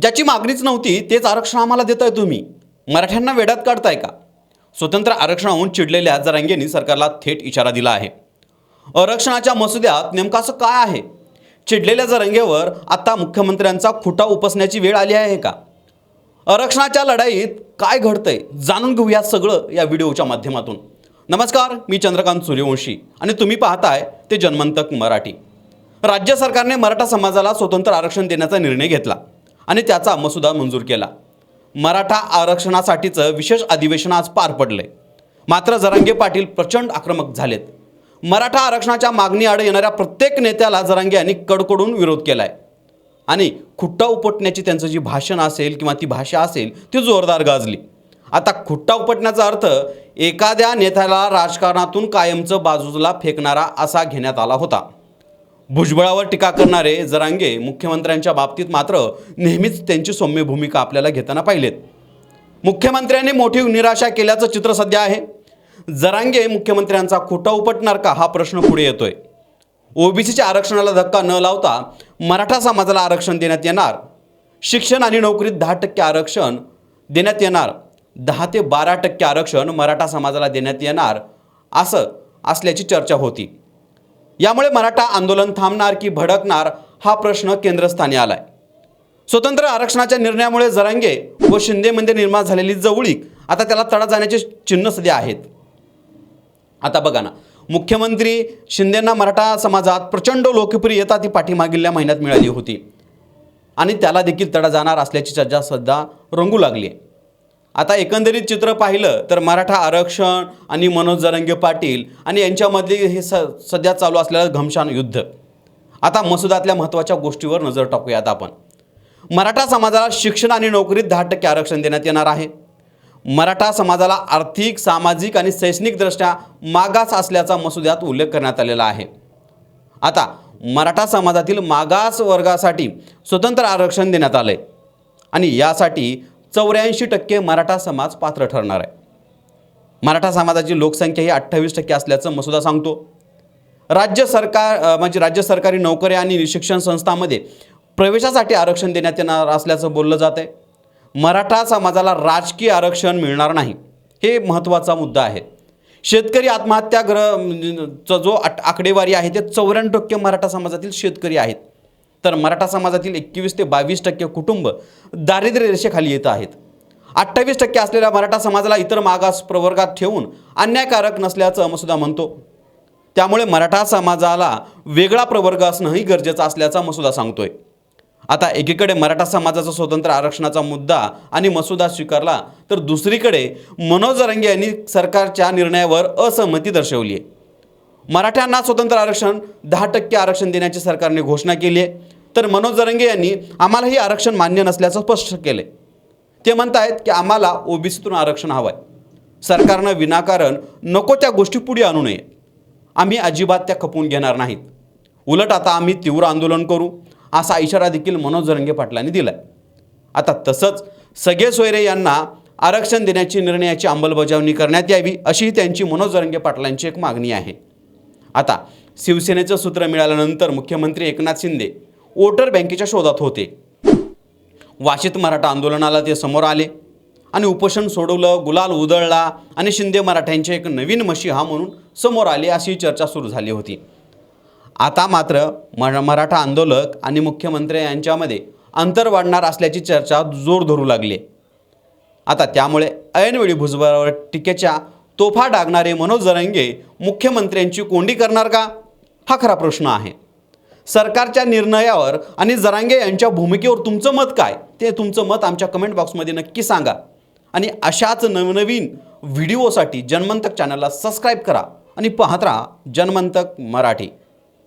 ज्याची मागणीच नव्हती तेच आरक्षण आम्हाला देताय तुम्ही. मराठ्यांना वेड्यात काढताय का? स्वतंत्र आरक्षणाहून चिडलेल्या जरांगेंनी सरकारला थेट इशारा दिला आहे. आरक्षणाच्या मसुद्यात नेमकं असं काय आहे? चिडलेल्या जरंगेवर आता मुख्यमंत्र्यांचा खुटा उपसण्याची वेळ आली आहे का? आरक्षणाच्या लढाईत काय घडतंय जाणून घेऊया सगळं या व्हिडिओच्या माध्यमातून. नमस्कार मी चंद्रकांत सूर्यवंशी आणि तुम्ही पाहताय ते जन्मंतक मराठी. राज्य सरकारने मराठा समाजाला स्वतंत्र आरक्षण देण्याचा निर्णय घेतला. आणि त्याचा मसुदा मंजूर केला. मराठा आरक्षणासाठीचं विशेष अधिवेशन आज पार पडलंय. मात्र जरांगे पाटील प्रचंड आक्रमक झालेत. मराठा आरक्षणाच्या मागणीआड येणाऱ्या प्रत्येक नेत्याला जरांगे यांनी कडकडून विरोध केलाय. आणि खुट्टा उपटण्याची त्यांचं जी भाषण असेल किंवा ती भाषा असेल ती जोरदार गाजली. आता खुट्टा उपटण्याचा अर्थ एखाद्या नेत्याला राजकारणातून कायमचं बाजूला फेकणारा असा घेण्यात आला होता. भुजबळावर टीका करणारे जरांगे मुख्यमंत्र्यांच्या बाबतीत मात्र नेहमीच त्यांची सौम्य भूमिका आपल्याला घेताना पाहिलेत. मुख्यमंत्र्यांनी मोठी निराशा केल्याचं चित्र सध्या आहे. जरांगे मुख्यमंत्र्यांचा खोटा उपटणार का हा प्रश्न पुढे येतोय. ओबीसीच्या आरक्षणाला धक्का न लावता मराठा समाजाला आरक्षण देण्यात येणार. शिक्षण आणि नोकरीत दहा टक्के आरक्षण देण्यात येणार. दहा ते बारा टक्के आरक्षण मराठा समाजाला देण्यात येणार असं असल्याची चर्चा होती. यामुळे मराठा आंदोलन थांबणार की भडकणार हा प्रश्न केंद्रस्थानी आलाय. स्वतंत्र आरक्षणाच्या निर्णयामुळे जरांगे व शिंदेमध्ये म्हणजे निर्माण झालेली जवळीक आता त्याला तडा जाण्याचे चिन्ह सध्या आहेत. आता बघा ना मुख्यमंत्री शिंदेंना मराठा समाजात प्रचंड लोकप्रियता ती पाठीमागील महिन्यात मिळाली होती. आणि त्याला देखील तडा जाणार असल्याची चर्चा सध्या रंगू लागली आहे. आता एकंदरीत चित्र पाहिलं तर मराठा आरक्षण आणि मनोज जरंगे पाटील आणि यांच्यामधले हे स सध्या चालू असलेलं घमशान युद्ध. आता मसुदातल्या महत्त्वाच्या गोष्टीवर नजर टाकूयात आपण. मराठा समाजाला शिक्षण आणि नोकरीत दहा टक्के आरक्षण देण्यात येणार आहे. मराठा समाजाला आर्थिक सामाजिक आणि शैक्षणिकदृष्ट्या मागास असल्याचा मसुद्यात उल्लेख करण्यात आलेला आहे. आता मराठा समाजातील मागास वर्गासाठी स्वतंत्र आरक्षण देण्यात आलं आहे आणि यासाठी चौऱ्याऐंशी टक्के मराठा समाज पात्र ठरणार आहे. मराठा समाजाची लोकसंख्या ही अठ्ठावीस टक्के असल्याचं मसुदा सांगतो. राज्य सरकार म्हणजे राज्य सरकारी नोकऱ्या आणि शिक्षण संस्थांमध्ये प्रवेशासाठी आरक्षण देण्यात येणार असल्याचं बोललं जात आहे. मराठा समाजाला राजकीय आरक्षण मिळणार नाही हे महत्त्वाचा मुद्दा आहे. शेतकरी आत्महत्या ग्रह म्हणजे जो आकडेवारी आहे ते चौऱ्याण्णव टक्के मराठा समाजातील शेतकरी आहेत. तर मराठा समाजातील एकवीस ते बावीस टक्के कुटुंब दारिद्र्य रेषेखाली येत आहेत. अठ्ठावीस टक्के असलेल्या मराठा समाजाला इतर मागास प्रवर्गात ठेवून अन्यायकारक नसल्याचं मसुदा म्हणतो. त्यामुळे मराठा समाजाला वेगळा प्रवर्ग असणंही गरजेचं असल्याचा मसुदा सांगतोय. आता एकीकडे मराठा समाजाचा स्वतंत्र आरक्षणाचा मुद्दा आणि मसुदा स्वीकारला तर दुसरीकडे मनोज रंगे यांनी सरकारच्या निर्णयावर असहमती दर्शवली आहे मराठ्यांना स्वतंत्र आरक्षण दहा टक्के आरक्षण देण्याची सरकारने घोषणा केली आहे. तर मनोज जरंगे यांनी आम्हाला हे आरक्षण मान्य नसल्याचं स्पष्ट केलं ते म्हणतायत की आम्हाला ओबीसीतून आरक्षण हवं आहे सरकारनं विनाकारण नको त्या गोष्टी पुढे आणू नये. आम्ही अजिबात त्या खपवून घेणार नाहीत. उलट आता आम्ही तीव्र आंदोलन करू असा इशारा देखील मनोज जरंगे पाटलांनी आहे आता तसंच सगळे सोयरे यांना आरक्षण देण्याची निर्णयाची अंमलबजावणी करण्यात यावी अशीही त्यांची मनोज जरंगे पाटलांची एक मागणी आहे. आता शिवसेनेचं सूत्र मिळाल्यानंतर मुख्यमंत्री एकनाथ शिंदे वोटर बँकेच्या शोधात होते. वाशित मराठा आंदोलनाला ते समोर आले आणि उपोषण सोडवलं गुलाल उधळला आणि शिंदे मराठ्यांचे एक नवीन मशिहा म्हणून समोर आले अशी चर्चा सुरू झाली होती. आता मात्र मरा मराठा आंदोलक आणि मुख्यमंत्री यांच्यामध्ये अंतर वाढणार असल्याची चर्चा जोर धरू लागली. आता त्यामुळे ऐनवेळी भुजबळावर टीकेच्या तोफा डागणारे मनोज जरंगे मुख्यमंत्र्यांची कोंडी करणार का? हा खरा प्रश्न आहे. सरकारच्या निर्णयावर आणि जरांगे यांच्या भूमिकेवर तुमचं मत काय? ते तुमचं मत आमच्या कमेंट बॉक्समध्ये नक्की सांगा. आणि अशाच नवनवीन व्हिडिओसाठी जन्मंतक चॅनलला सबस्क्राईब करा आणि पाहत राहा जन्मंतक मराठी.